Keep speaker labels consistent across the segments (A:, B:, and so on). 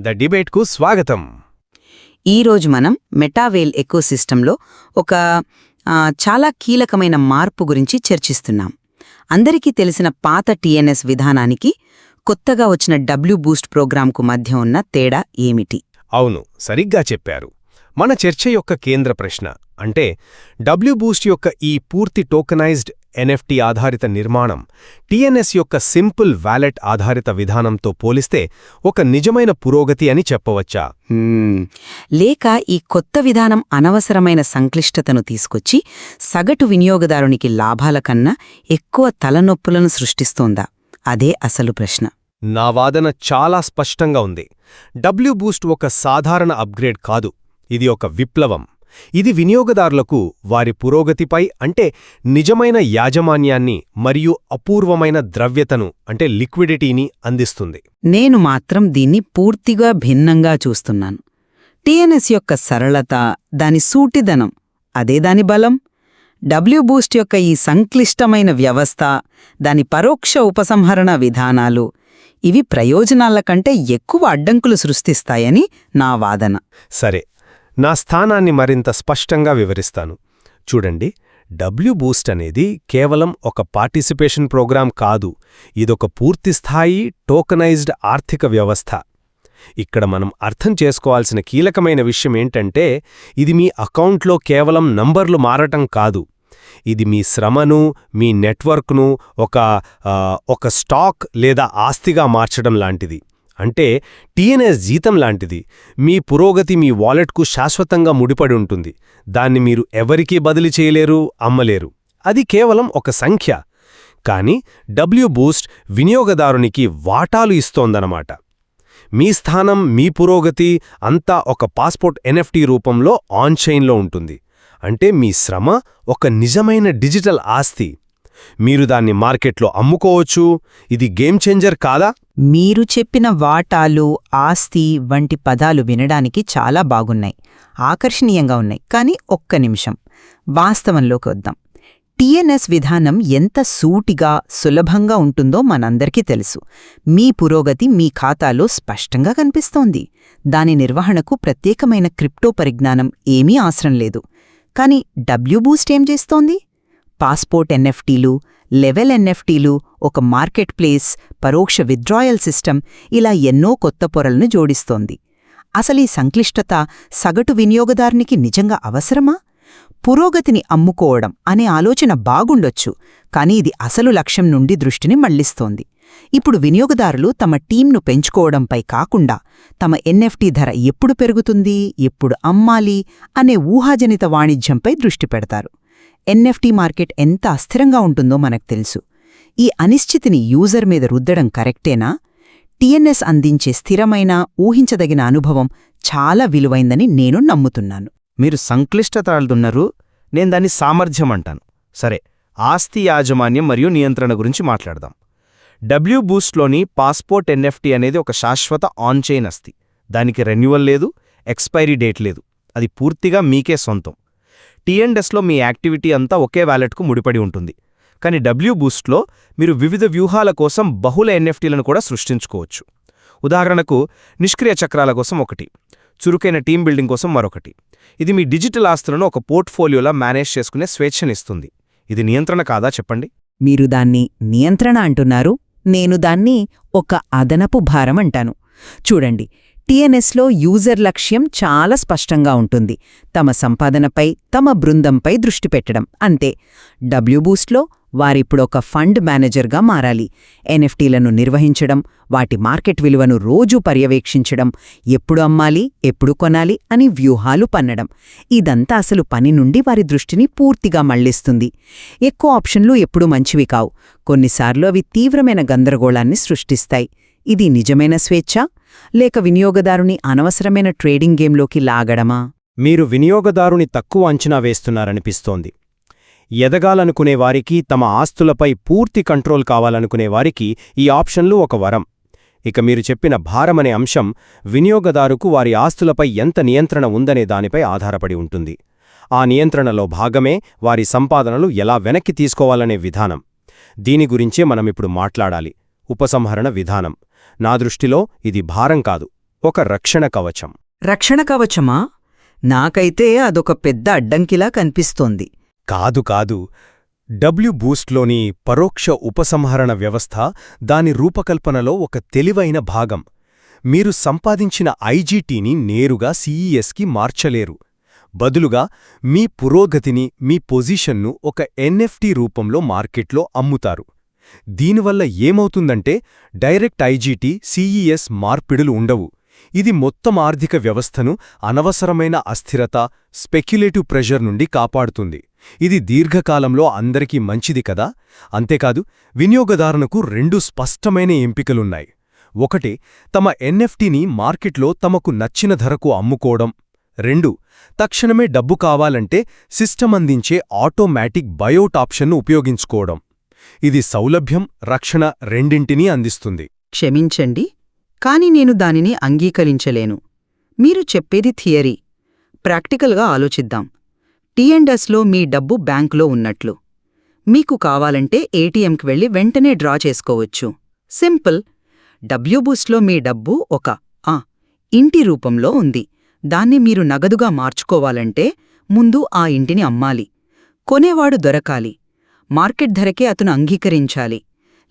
A: The డిబేట్కు స్వాగతం.
B: ఈరోజు మనం మెటావేల్ ఎకోసిస్టంలో ఒక చాలా కీలకమైన మార్పు గురించి చర్చిస్తున్నాం. అందరికీ తెలిసిన పాత టీఎన్ఎస్ విధానానికి కొత్తగా వచ్చిన డబ్ల్యూ బూస్ట్ ప్రోగ్రాంకు మధ్య ఉన్న తేడా ఏమిటి?
A: అవును సరిగ్గా చెప్పారు. మన చర్చ యొక్క కేంద్ర ప్రశ్న అంటే డబ్ల్యూ బూస్ట్ యొక్క ఈ పూర్తి టోకనైజ్డ్ ఎన్ఎఫ్టి ఆధారిత నిర్మాణం టీఎన్ఎస్ యొక్క సింపుల్ వ్యాలెట్ ఆధారిత విధానంతో పోలిస్తే ఒక నిజమైన పురోగతి అని చెప్పవచ్చా?
B: లేక ఈ కొత్త విధానం అనవసరమైన సంక్లిష్టతను తీసుకొచ్చి సగటు వినియోగదారునికి లాభాల కన్నా ఎక్కువ తలనొప్పులను సృష్టిస్తోందా? అదే అసలు ప్రశ్న.
A: నా వాదన చాలా స్పష్టంగా ఉంది. డబ్ల్యూ బూస్ట్ ఒక సాధారణ అప్గ్రేడ్ కాదు. ఇది ఒక విప్లవం. ఇది వినియోగదారులకు వారి పురోగతిపై అంటే నిజమైన యాజమాన్యాన్ని మరియు అపూర్వమైన ద్రవ్యతను అంటే లిక్విడిటీని అందిస్తుంది.
B: నేను మాత్రం దీన్ని పూర్తిగా భిన్నంగా చూస్తున్నాను. టీఎన్ఎస్ యొక్క సరళత దాని సూటిదనం అదే దాని బలం డబ్ల్యూ బూస్ట్ యొక్క ఈ సంక్లిష్టమైన వ్యవస్థ దాని పరోక్ష ఉపసంహరణ విధానాలు ఇవి ప్రయోజనాల కంటే ఎక్కువ అడ్డంకులు సృష్టిస్తాయని నా వాదన.
A: సరే నా స్థానాన్ని మరింత స్పష్టంగా వివరిస్తాను. చూడండి డబ్ల్యూ బూస్ట్ అనేది కేవలం ఒక పార్టిసిపేషన్ ప్రోగ్రాం కాదు ఇదొక పూర్తిస్థాయి టోకనైజ్డ్ ఆర్థిక వ్యవస్థ. ఇక్కడ మనం అర్థం చేసుకోవాల్సిన కీలకమైన విషయం ఏంటంటే ఇది మీ అకౌంట్లో కేవలం నంబర్లు మారటం కాదు. ఇది మీ శ్రమను మీ నెట్వర్క్ను ఒక ఒక స్టాక్ లేదా ఆస్తిగా మార్చడం లాంటిది. అంటే టీఎన్ఎస్ జీతం లాంటిది. మీ పురోగతి మీ వాలెట్కు శాశ్వతంగా ముడిపడి ఉంటుంది. దాన్ని మీరు ఎవరికీ బదిలీ చేయలేరు అమ్మలేరు. అది కేవలం ఒక సంఖ్య. కానీ డబ్ల్యూ బూస్ట్ వినియోగదారునికి వాటాలు ఇస్తోందనమాట మీ స్థానం మీ పురోగతి అంతా ఒక పాస్పోర్ట్ ఎన్ఎఫ్టీ రూపంలో ఆన్చైన్లో ఉంటుంది. అంటే మీ శ్రమ ఒక నిజమైన డిజిటల్ ఆస్తి. మీరు దాన్ని మార్కెట్లో అమ్ముకోవచ్చు. ఇది గేమ్ చేంజర్ కాదా?
C: మీరు చెప్పిన వాటాలు ఆస్తి వంటి పదాలు వినడానికి చాలా బాగున్నాయి. ఆకర్షణీయంగా ఉన్నాయి. కానీ ఒక్క నిమిషం. వాస్తవంలోకి వద్దాం. టీఎన్ఎస్ విధానం ఎంత సూటిగా సులభంగా ఉంటుందో మనందరికీ తెలుసు. మీ పురోగతి మీ ఖాతాలో స్పష్టంగా కనిపిస్తోంది. దాని నిర్వహణకు ప్రత్యేకమైన క్రిప్టో పరిజ్ఞానం ఏమీ అవసరం లేదు. కానీ డబ్ల్యూ బూస్ట్ ఏం చేస్తోంది? పాస్పోర్ట్ ఎన్ఎఫ్టీలు లెవెల్ ఎన్ఎఫ్టీలు ఒక మార్కెట్ ప్లేస్ పరోక్ష విత్డ్రాయల్ సిస్టమ్ ఇలా ఎన్నో కొత్త పొరలను జోడిస్తోంది. అసలీ సంక్లిష్టత సగటు వినియోగదారునికి నిజంగా అవసరమా? పురోగతిని అమ్ముకోవడం అనే ఆలోచన బాగుండొచ్చు కానీ ఇది అసలు లక్ష్యం నుండి దృష్టిని మళ్ళిస్తోంది. ఇప్పుడు వినియోగదారులు తమ టీంను పెంచుకోవడంపై కాకుండా తమ ఎన్ఎఫ్టీ ధర ఎప్పుడు పెరుగుతుంది ఎప్పుడు అమ్మాలి అనే ఊహాజనిత వాణిజ్యంపై దృష్టి పెడతారు. ఎన్ఎఫ్టీ మార్కెట్ ఎంత అస్థిరంగా ఉంటుందో మనకు తెలుసు. ఈ అనిశ్చితిని యూజర్ మీద రుద్దడం కరెక్టేనా? టీఎన్ఎస్ అందించే స్థిరమైన ఊహించదగిన అనుభవం చాలా విలువైందని నేను నమ్ముతున్నాను.
D: మీరు సంక్లిష్టతలున్నారు నేను దాన్ని సామర్థ్యం అంటాను సరే ఆస్తి యాజమాన్యం మరియు నియంత్రణ గురించి మాట్లాడదాం. డబ్ల్యూ బూస్ట్లోని పాస్పోర్ట్ ఎన్ఎఫ్టీ అనేది ఒక శాశ్వత ఆన్చైన్ అస్తి దానికి రెన్యువల్ లేదు ఎక్స్పైరీ డేట్ లేదు. అది పూర్తిగా మీకే సొంతం. టీఎన్డెస్లో మీ యాక్టివిటీ అంతా ఒకే వ్యాలెట్కు ముడిపడి ఉంటుంది. కానీ డబ్ల్యూ బూస్ట్లో మీరు వివిధ వ్యూహాల కోసం బహుళ ఎన్ఎఫ్టీలను కూడా సృష్టించుకోవచ్చు. ఉదాహరణకు నిష్క్రియ చక్రాల కోసం ఒకటి చురుకైన టీం బిల్డింగ్ కోసం మరొకటి. ఇది మీ డిజిటల్ ఆస్తులను ఒక పోర్ట్ఫోలియోలా మేనేజ్ చేసుకునే స్వేచ్ఛనిస్తుంది. ఇది నియంత్రణ కాదా చెప్పండి?
C: మీరు దాన్ని నియంత్రణ అంటున్నారు నేను దాన్ని ఒక అదనపు భారం అంటాను. చూడండి టీఎన్ఎస్లో యూజర్ లక్ష్యం చాలా స్పష్టంగా ఉంటుంది. తమ సంపాదనపై తమ బృందంపై దృష్టి పెట్టడం. అంతే. డబ్ల్యూబూస్ట్లో వారిప్పుడొక ఫండ్ మేనేజర్గా మారాలి. ఎన్ఎఫ్టీలను నిర్వహించడం వాటి మార్కెట్ విలువను రోజూ పర్యవేక్షించడం ఎప్పుడు అమ్మాలి ఎప్పుడు కొనాలి అని వ్యూహాలు పన్నడం. ఇదంతా అసలు పని నుండి వారి దృష్టిని పూర్తిగా మళ్ళిస్తుంది. ఎక్కువ ఆప్షన్లు ఎప్పుడూ మంచివి కావు. కొన్నిసార్లు అవి తీవ్రమైన గందరగోళాన్ని సృష్టిస్తాయి. ఇది నిజమైన స్వేచ్ఛ? లేక వినియోగదారుని అనవసరమైన ట్రేడింగ్ గేమ్లోకి లాగడమా?
D: మీరు వినియోగదారుని తక్కువ అంచనా వేస్తున్నారనిపిస్తోంది. ఎదగాలనుకునే వారికి తమ ఆస్తులపై పూర్తి కంట్రోల్ కావాలనుకునే వారికి ఈ ఆప్షన్లు ఒక వరం. ఇక మీరు చెప్పిన భారమనే అంశం వినియోగదారుకు వారి ఆస్తులపై ఎంత నియంత్రణ ఉందనే దానిపై ఆధారపడి ఉంటుంది. ఆ నియంత్రణలో భాగమే వారి సంపాదనలు ఎలా వెనక్కి తీసుకోవాలనే విధానం. దీని గురించే మనమిప్పుడు మాట్లాడాలి. ఉపసంహరణ విధానం. నా దృష్టిలో ఇది భారం కాదు
A: ఒక రక్షణ కవచం.
B: రక్షణ కవచమా? నాకైతే అదొక పెద్ద అడ్డంకిలా కనిపిస్తోంది.
A: కాదు కాదు. డబ్ల్యూ బూస్ట్లోని పరోక్ష ఉపసంహరణ వ్యవస్థ దాని రూపకల్పనలో ఒక తెలివైన భాగం. మీరు సంపాదించిన ఐజీటీని నేరుగా సీఈఎస్కి మార్చలేరు. బదులుగా మీ పురోగతిని మీ పొజిషన్ను ఒక ఎన్ఎఫ్టీ రూపంలో మార్కెట్లో అమ్ముతారు. దీనివల్ల ఏమవుతుందంటే డైరెక్ట్ ఐజీటీ సీఈఎస్ మార్పిడులు ఉండవు. ఇది మొత్తం ఆర్థిక వ్యవస్థను అనవసరమైన అస్థిరత స్పెక్యులేటివ్ ప్రెషర్ నుండి కాపాడుతుంది. ఇది దీర్ఘకాలంలో అందరికీ మంచిది కదా? అంతేకాదు వినియోగదారునకు రెండు స్పష్టమైన ఎంపికలున్నాయి. ఒకటి తమ ఎన్ఎఫ్టీని మార్కెట్లో తమకు నచ్చిన ధరకు అమ్ముకోవడం. రెండు తక్షణమే డబ్బు కావాలంటే సిస్టమ్ అందించే ఆటోమేటిక్ బయోట్ ఆప్షన్ను ఉపయోగించుకోవడం. ఇది సౌలభ్యం రక్షణ రెండింటినీ అందిస్తుంది.
B: క్షమించండి కాని నేను దానిని అంగీకరించలేను. మీరు చెప్పేది థియరీ. ప్రాక్టికల్గా ఆలోచిద్దాం. టీఎండ్ఎస్లో మీ డబ్బు బ్యాంకులో ఉన్నట్లు. మీకు కావాలంటే ఏటీఎంకి వెళ్ళి వెంటనే డ్రా చేసుకోవచ్చు. సింపుల్. డబ్ల్యూబూస్ట్లో మీ డబ్బు ఒక ఆ ఇంటి రూపంలో ఉంది. దాన్ని మీరు నగదుగా మార్చుకోవాలంటే ముందు ఆ ఇంటిని అమ్మాలి. కొనేవాడు దొరకాలి. మార్కెట్ ధరకే అతను అంగీకరించాలి.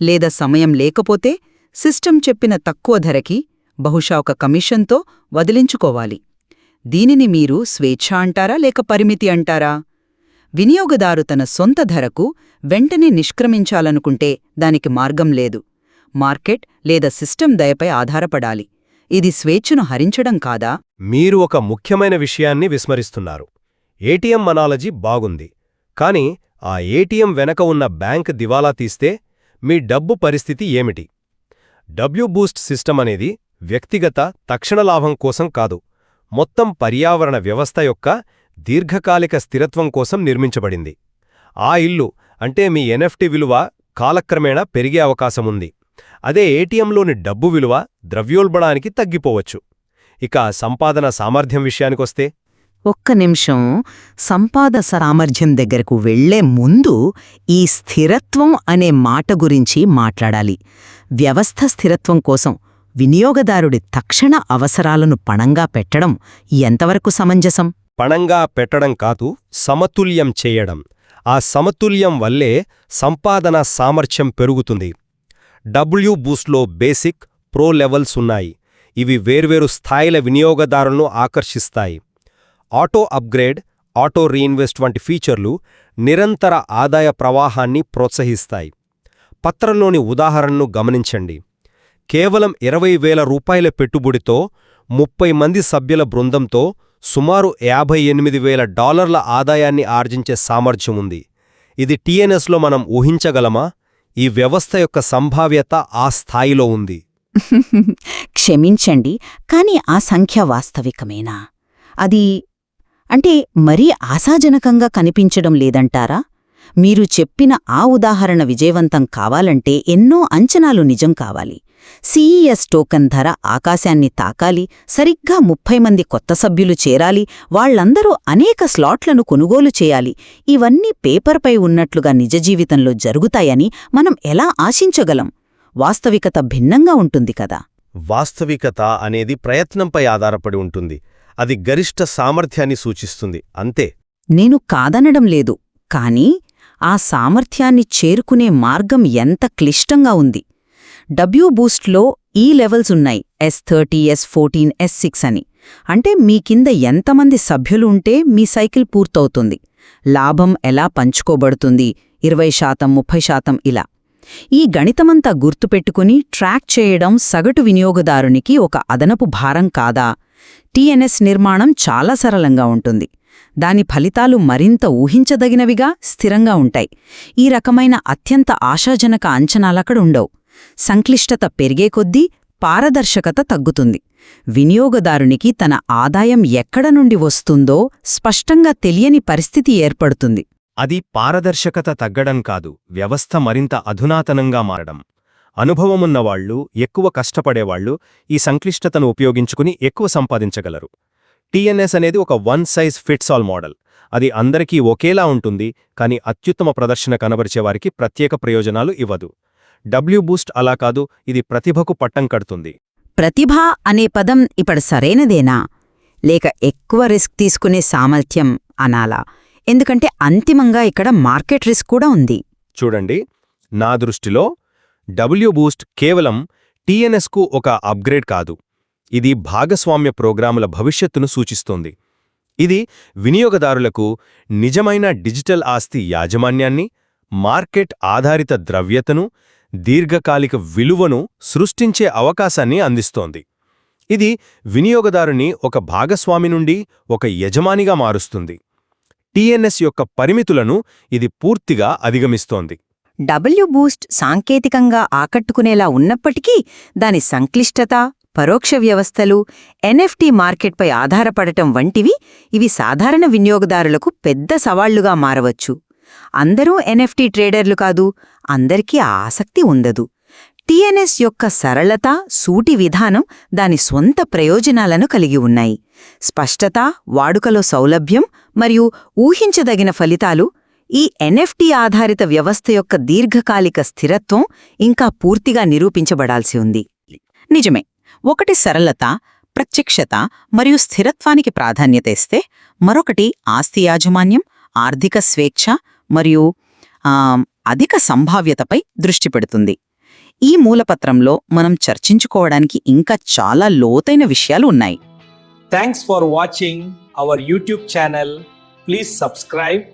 B: లేదా సమయం లేకపోతే సిస్టమ్ చెప్పిన తక్కువ ధరకి బహుశా ఒక కమిషన్తో వదిలించుకోవాలి. దీనిని మీరు స్వేచ్ఛ అంటారా లేక పరిమితి అంటారా? వినియోగదారు తన సొంత ధరకు వెంటనే నిష్క్రమించాలనుకుంటే దానికి మార్గం లేదు. మార్కెట్ లేదా సిస్టమ్ దయపై ఆధారపడాలి. ఇది స్వేచ్ఛను హరించడం కాదా?
A: మీరు ఒక ముఖ్యమైన విషయాన్ని విస్మరిస్తున్నారు. ఏటీఎం మనాలజీ బాగుంది. కాని ఆ ఏటీఎం వెనక ఉన్న బ్యాంక్ దివాలా తీస్తే మీ డబ్బు పరిస్థితి ఏమిటి? డబ్ల్యూ బూస్ట్ సిస్టమ్ అనేది వ్యక్తిగత తక్షణ లాభం కోసం కాదు మొత్తం పర్యావరణ వ్యవస్థ యొక్క దీర్ఘకాలిక స్థిరత్వం కోసం నిర్మించబడింది. ఆ ఇల్లు అంటే మీ ఎన్ఎఫ్టి విలువ కాలక్రమేణా పెరిగే అవకాశముంది అదే ఏటీఎంలోని డబ్బు విలువ ద్రవ్యోల్బణానికి తగ్గిపోవచ్చు. ఇక సంపాదన సామర్థ్యం విషయానికొస్తే
E: ఒక్క నిమిషం సంపాద సామర్థ్యం దగ్గరకు వెళ్ళే ముందు ఈ స్థిరత్వం అనే మాట గురించి మాట్లాడాలి. వ్యవస్థ స్థిరత్వం కోసం వినియోగదారుడి తక్షణ అవసరాలను పణంగా పెట్టడం ఎంతవరకు సమంజసం?
A: పణంగా పెట్టడం కాదు సమతుల్యం చేయడం. ఆ సమతుల్యం వల్లే సంపాదన సామర్థ్యం పెరుగుతుంది. డబ్ల్యూ బూస్ట్లో బేసిక్ ప్రో లెవెల్స్ ఉన్నాయి. ఇవి వేర్వేరు స్థాయిల వినియోగదారులను ఆకర్షిస్తాయి. ఆటో అప్గ్రేడ్ ఆటో రీఇన్వెస్ట్ వంటి ఫీచర్లు నిరంతర ఆదాయ ప్రవాహాన్ని ప్రోత్సహిస్తాయి. పత్రంలోని ఉదాహరణను గమనించండి. కేవలం ఇరవై వేల రూపాయల పెట్టుబడితో ముప్పై మంది సభ్యుల బృందంతో సుమారు యాభై ఎనిమిది వేల డాలర్ల ఆదాయాన్ని ఆర్జించే సామర్థ్యం ఉంది. ఇది టీఎన్ఎస్లో మనం ఊహించగలమా? ఈ వ్యవస్థ యొక్క సంభావ్యత ఆ స్థాయిలో ఉంది.
C: క్షమించండి కాని ఆ సంఖ్య వాస్తవికమేనా? అది అంటే మరీ ఆశాజనకంగా కనిపించడం లేదంటారా? మీరు చెప్పిన ఆ ఉదాహరణ విజయవంతం కావాలంటే ఎన్నో అంచనాలు నిజం కావాలి. సీఈఎస్ టోకన్ ధర ఆకాశాన్ని తాకాలి సరిగ్గా ముప్పై మంది కొత్త సభ్యులు చేరాలి వాళ్ళందరూ అనేక స్లాట్లను కొనుగోలు చేయాలి. ఇవన్నీ పేపర్పై ఉన్నట్లుగా నిజ జీవితంలో జరుగుతాయని మనం ఎలా ఆశించగలం? వాస్తవికత భిన్నంగా ఉంటుంది కదా.
A: వాస్తవికత అనేది ప్రయత్నంపై ఆధారపడి ఉంటుంది. అది గరిష్ట సామర్థ్యాన్ని సూచిస్తుంది. అంతే.
C: నేను కాదనడం లేదు కానీ ఆ సామర్థ్యాన్ని చేరుకునే మార్గం ఎంత క్లిష్టంగా ఉంది. డబ్ల్యూ బూస్ట్లో ఈ లెవెల్స్ ఉన్నాయి S thirty S fourteen S six అని. అంటే మీ కింద ఎంతమంది సభ్యులు ఉంటే మీ సైకిల్ పూర్తవుతుంది. లాభం ఎలా పంచుకోబడుతుంది? ఇరవై శాతం ముప్పై శాతం ఇలా. ఈ గణితమంతా గుర్తుపెట్టుకుని ట్రాక్ చేయడం సగటు వినియోగదారునికి ఒక అదనపు భారం కాదా? టీఎన్ఎస్ నిర్మాణం చాలా సరళంగా ఉంటుంది. దాని ఫలితాలు మరింత ఊహించదగినవిగా స్థిరంగా ఉంటాయి. ఈ రకమైన అత్యంత ఆశాజనక అంచనాలక్కడుండవు సంక్లిష్టత పెరిగే కొద్దీ పారదర్శకత తగ్గుతుంది. వినియోగదారునికి తన ఆదాయం ఎక్కడ నుండి వస్తుందో స్పష్టంగా తెలియని పరిస్థితి ఏర్పడుతుంది.
A: అది పారదర్శకత తగ్గడం కాదు వ్యవస్థ మరింత అధునాతనంగా మారడం. అనుభవమున్నవాళ్ళు ఎక్కువ కష్టపడేవాళ్ళు ఈ సంక్లిష్టతను ఉపయోగించుకుని ఎక్కువ సంపాదించగలరు. టీఎన్ఎస్ అనేది ఒక one size fits all model. అది అందరికీ ఒకేలా ఉంటుంది కానీ అత్యుత్తమ ప్రదర్శన కనబరిచేవారికి ప్రత్యేక ప్రయోజనాలు ఇవ్వదు. డబ్ల్యూ బూస్ట్ అలా కాదు ఇది ప్రతిభకు పట్టం కడుతుంది.
C: ప్రతిభ అనే పదం ఇప్పుడు సరైనదేనా? లేక ఎక్కువ రిస్క్ తీసుకునే సామర్థ్యం అనాలా? ఎందుకంటే అంతిమంగా ఇక్కడ మార్కెట్ రిస్క్ కూడా ఉంది.
A: చూడండి నా దృష్టిలో డబ్ల్యూ బూస్ట్ కేవలం టీఎన్ఎస్కు ఒక అప్గ్రేడ్ కాదు. ఇది భాగస్వామ్య ప్రోగ్రాముల భవిష్యత్తును సూచిస్తోంది. ఇది వినియోగదారులకు నిజమైన డిజిటల్ ఆస్తి యాజమాన్యాన్ని మార్కెట్ ఆధారిత ద్రవ్యతను దీర్ఘకాలిక విలువను సృష్టించే అవకాశాన్ని అందిస్తోంది. ఇది వినియోగదారుని ఒక భాగస్వామి నుండి ఒక యజమానిగా మారుస్తుంది. టీఎన్ఎస్ యొక్క పరిమితులను ఇది పూర్తిగా అధిగమిస్తోంది.
C: డబ్ల్యూ బూస్ట్ సాంకేతికంగా ఆకట్టుకునేలా ఉన్నప్పటికీ దాని సంక్లిష్టత పరోక్ష వ్యవస్థలు ఎన్ఎఫ్టీ మార్కెట్పై ఆధారపడటం వంటివి ఇవి సాధారణ వినియోగదారులకు పెద్ద సవాళ్ళుగా మారవచ్చు. అందరూ ఎన్ఎఫ్టీ ట్రేడర్లు కాదు అందరికీ ఆసక్తి ఉండదు. టిఎన్ఎస్ యొక్క సరళత సూటి విధానం దాని స్వంత ప్రయోజనాలను కలిగి ఉన్నాయి. స్పష్టత వాడుకలో సౌలభ్యం మరియు ఊహించదగిన ఫలితాలు ఈ ఎన్ఎఫ్టీ ఆధారిత వ్యవస్థ యొక్క దీర్ఘకాలిక స్థిరత్వం ఇంకా పూర్తిగా నిరూపించబడాల్సి ఉంది. నిజమే ఒకటి సరళత ప్రత్యక్షత మరియు స్థిరత్వానికి ప్రాధాన్యత ఇస్తే మరొకటి ఆస్తి యాజమాన్యం ఆర్థిక స్వేచ్ఛ మరియు అధిక సంభావ్యతపై దృష్టి పెడుతుంది. ఈ మూలపత్రంలో మనం చర్చించుకోవడానికి ఇంకా చాలా లోతైన విషయాలు ఉన్నాయి.
F: Thanks for watching our YouTube channel please subscribe